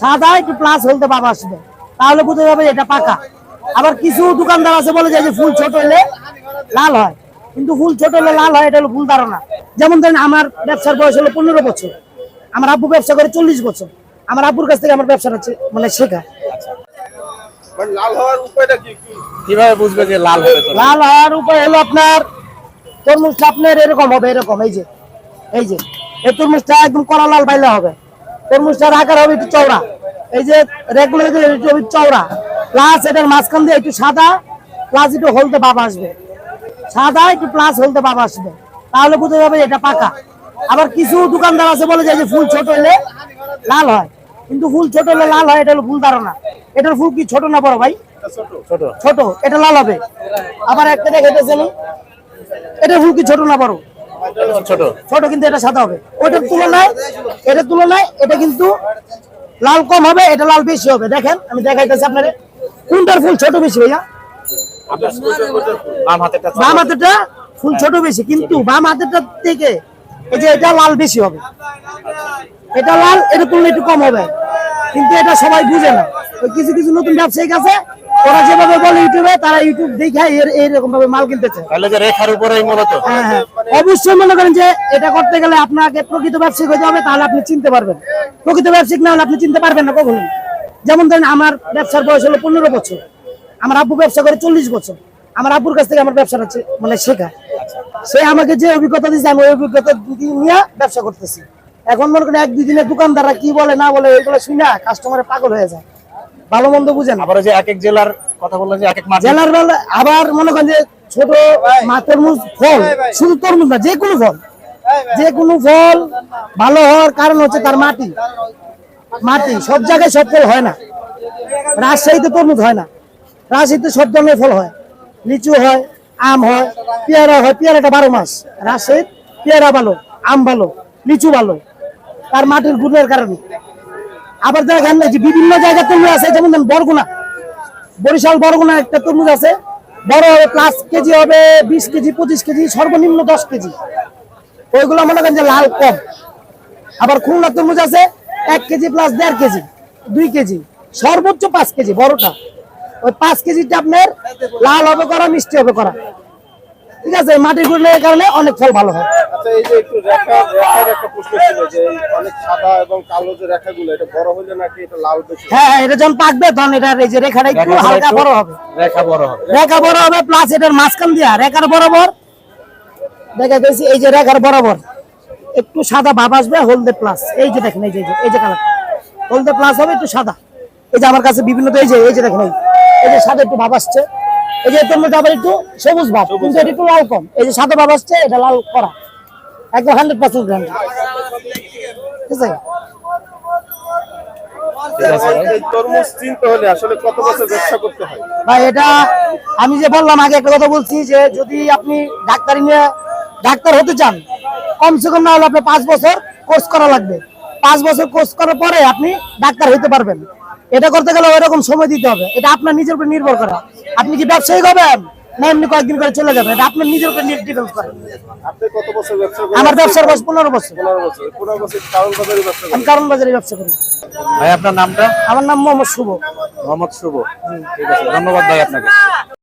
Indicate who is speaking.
Speaker 1: সাদা একটু প্লাস হলতে বাবা আসবে। তাহলে বুঝতে যাবে এটা পাকা। আবার কিছু দোকানদার আছে বলে যে যে ফুল ছোট হলে লাল হয়। কিন্তু ফুল ছোট হলে লাল হয় এটা হলো ভুল ধারণা। যেমন ধরেন আমার ব্যবসার বয়স হলো পনেরো বছর। আমার আব্বু ব্যবসা করে চল্লিশ বছর। আমার আব্বুর কাছ থেকে আমার ব্যবসাটা চে- মানে শেখা।
Speaker 2: মানে লাল হওয়ার উপায়টা কি? কি?
Speaker 3: কীভাবে বুঝবে যে লাল হবে
Speaker 1: লাল হওয়ার উপায় হলো আপনার তরমুজটা আপনার এরকম হবে এরকম এই যে এই যে। এই তরমুজটা একদম কলা লাল বাইলে হবে। তরমুজটার আকার হবে একটু চওড়া। এই যে রেগুলার হবে চওড়া। প্লাস এটার মাঝখান দিয়ে একটু সাদা প্লাস একটু হলদে বাবা আসবে। সাদা একটু প্লাস হলদে বাবা আসবে। তাহলে বুঝতে যাবে এটা পাকা। আবার কিছু দোকানদার আছে বলে যে ফুল ছোট হলে লাল হয়। কিন্তু ফুল ছোট হলে লাল হয় এটা হলো ভুল ধারণা। এটার ফুল কি ছোট না বড় ভাই?
Speaker 3: ছোট।
Speaker 1: ছোট এটা লাল হবে। আবার একটা দেখাইতেছেন এটা ফুল কি ছোট না বড়?
Speaker 3: ছোট।
Speaker 1: ছোট কিন্তু এটা সাদা হবে। ওটার তুলনায় এটার তুলনায় এটা কিন্তু লাল কম হবে এটা লাল বেশি হবে। দেখেন আমি দেখাইতেছি আপনার। কোনটার ফুল ছোট বেশি ভাইয়া?
Speaker 3: বাম হাতেরটা
Speaker 1: বাম হাতেরটা ফুল ছোট বেশি কিন্তু বাম হাতেরটা থেকে এই যে এটা লাল বেশি হবে। এটা লাল এটা তুলনায় একটু কম হবে। কিন্তু এটা সবাই বুঝে না। কিছু কিছু নতুন ব্যবসায়িক আছে ওরা যেভাবে বলে ইউটিউবে তারা ইউটিউব দেখে এইরকম ভাবে মাল কিনতে চায়
Speaker 3: তাহলে যে রেখার উপরেই মূলত।
Speaker 1: হ্যাঁ হ্যাঁ। অবশ্যই মনে করেন যে এটা করতে গেলে আপনাকে প্রকৃত ব্যবসায়িক হতে হবে তাহলে আপনি চিনতে পারবেন। প্রকৃত ব্যবসায়িক না হলে আপনি চিনতে পারবেন না কখনো যেমন ধরেন আমার ব্যবসার বয়স হলো পনেরো বছর। আমার আব্বু ব্যবসা করে চল্লিশ বছর। আমার আব্বুর কাছ থেকে আমার ব্যবসাটা মানে শেখা। সে আমাকে যে অভিজ্ঞতা দিয়েছে আমি ওই অভিজ্ঞতা দিয়ে নিয়ে ব্যবসা করতেছি। এখন মনে করেন এক দুই দিনে দোকানদাররা কি বলে না বলে এগুলো শুনে কাস্টমারের পাগল হয়ে যায়। ভালো মন্দ বুঝেন?
Speaker 3: আবার যে এক এক জেলার কথা বললেন যে এক এক
Speaker 1: জেলার বেলা আবার মনে করেন যে ছোট মা তরমুজ ফল শুধু তরমুজ না যে কোনো ফল যে কোনো ফল ভালো হওয়ার কারণ হচ্ছে তার মাটি। মাটি সব জায়গায় সব ফল হয় না। রাজশাহীতে তরমুজ হয় না। রাজশাহীতে সব ধরনের ফল হয়। লিচু হয় আম হয় পেয়ারা হয় পেয়ারাটা বারো মাস। রাজশাহীর পেয়ারা ভালো আম ভালো লিচু ভালো। তার মাটির গুণের কারণে। আবার দেখেন যে বিভিন্ন জায়গায় তরমুজ আছে, যেমন বরগুনা। বরিশাল, বরগুনা একটা তরমুজ আছে। বড় হবে প্লাস কেজি হবে, বিশ কেজি, পঁচিশ কেজি, সর্বনিম্ন দশ কেজি। ওইগুলো মনে করেন যে লাল কম। আবার খুলনা তরমুজ আছে, এক কেজি প্লাস দেড় কেজি, দুই কেজি, সর্বোচ্চ পাঁচ কেজি, বড়টা। ওই পাঁচ কেজিটা আপনার লাল হবে করা, মিষ্টি হবে করা। ঠিক আছে, মাটির গুণের কারণে অনেক ফল ভালো হয়।
Speaker 2: আচ্ছা এই যে একটু রেখা রেখার একটা প্রশ্ন ছিল যে অনেক সাদা এবং কালো যে রেখাগুলো এটা বড় হলে নাকি এটা লাল বেশি
Speaker 1: হ্যাঁ হ্যাঁ এটা যখন পাকবে তখন এটার এই যে রেখাটা একটু হালকা বড় হবে
Speaker 3: রেখা বড় হবে
Speaker 1: রেখা বড় হবে প্লাস এটার মাঝখান দিয়া রেখার বরাবর দেখা গেছে এই যে রেখার বরাবর একটু সাদা ভাব আসবে হলদে প্লাস এই যে দেখেন এই যে এই যে- কালার হলদে প্লাস হবে একটু সাদা এই যে আমার কাছে বিভিন্ন তো এই যে এই যে দেখেন এই যে সাদা একটু ভাব আসছে এই যে মধ্যে আবার একটু সবুজ ভাব কিন্তু এটা একটু লাল কম এই যে সাদা ভাব আসছে এটা লাল করা একদম হান্ড্রেড পার্সেন্ট গ্রান্ড ঠিক আছে?
Speaker 2: এই তরমুজ চিনতে হলে আসলে কত বছর ব্যবসা করতে
Speaker 1: ভাই এটা আমি যে বললাম আগে একটা কথা বলছি যে যদি আপনি ডাক্তারি নিয়ে ডাক্তার হতে চান কমসে কম না হলে পাঁচ বছর কোর্স করা লাগবে। পাঁচ বছর কোর্স করার পরে আপনি ডাক্তার হতে পারবেন। এটা করতে গেলে সময় দিতে হবে। এটা আপনার নিজের উপর নির্ভর করে। আপনি কি ব্যবসায়ী হবেন? না এমনি কয়েকদিন করে চলে যাবেন এটা আপনার নিজের উপর ডিপেন্ড করে।
Speaker 2: আপনি কত বছর ব্যবসা করেন?
Speaker 1: আমার ব্যবসার বয়স পনেরো বছর।
Speaker 2: পনেরো বছর। পনেরো বছর কারণ বাজারে ব্যবসা করেন?
Speaker 1: আমি কারণ বাজারে ব্যবসা করি।
Speaker 3: ভাই আপনার নামটা?
Speaker 1: আমার নাম মোহাম্মদ শুভ।
Speaker 3: মোহাম্মদ শুভ। ঠিক আছে ধন্যবাদ ভাই আপনাকে।